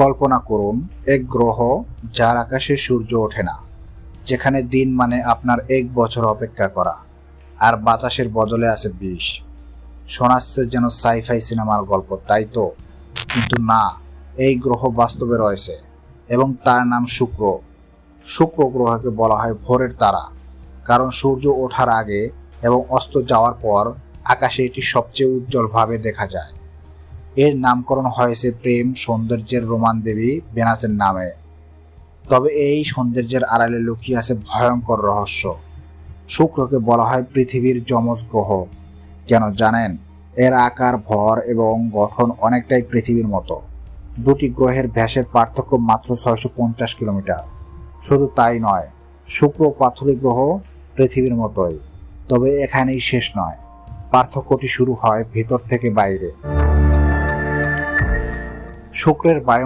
কল্পনা করুন এক গ্রহ যার আকাশে সূর্য ওঠে না, যেখানে দিন মানে আপনার এক বছর অপেক্ষা করা, আর বাতাসের বদলে আছে বিষ। শোনাচ্ছে যেন সাইফাই সিনেমার গল্প, তাই তো? কিন্তু না, এই গ্রহ বাস্তবে রয়েছে, এবং তার নাম শুক্র। শুক্র গ্রহকে বলা হয় ভোরের তারা, কারণ সূর্য ওঠার আগে এবং অস্ত যাওয়ার পর আকাশে এটি সবচেয়ে উজ্জ্বলভাবে দেখা যায়। এর নামকরণ হয়েছে প্রেম সৌন্দর্যের রোমান দেবী বেনাসের নামে। তবে এই সৌন্দর্যের আড়ালে লুকিয়ে আছে ভয়ঙ্কর রহস্য। শুক্রকে বলা হয় পৃথিবীর যমজ গ্রহ। কেন জানেন? এর আকার, ভর এবং গঠন অনেকটাই পৃথিবীর মতো। দুটি গ্রহের ভ্যাসের পার্থক্য মাত্র ছয়শো পঞ্চাশ কিলোমিটার। শুধু তাই নয়, শুক্র পাথুরে গ্রহ পৃথিবীর মতোই। তবে এখানেই শেষ নয়। পার্থক্যটি শুরু হয় ভেতর থেকে বাইরে। শুক্রের বায়ু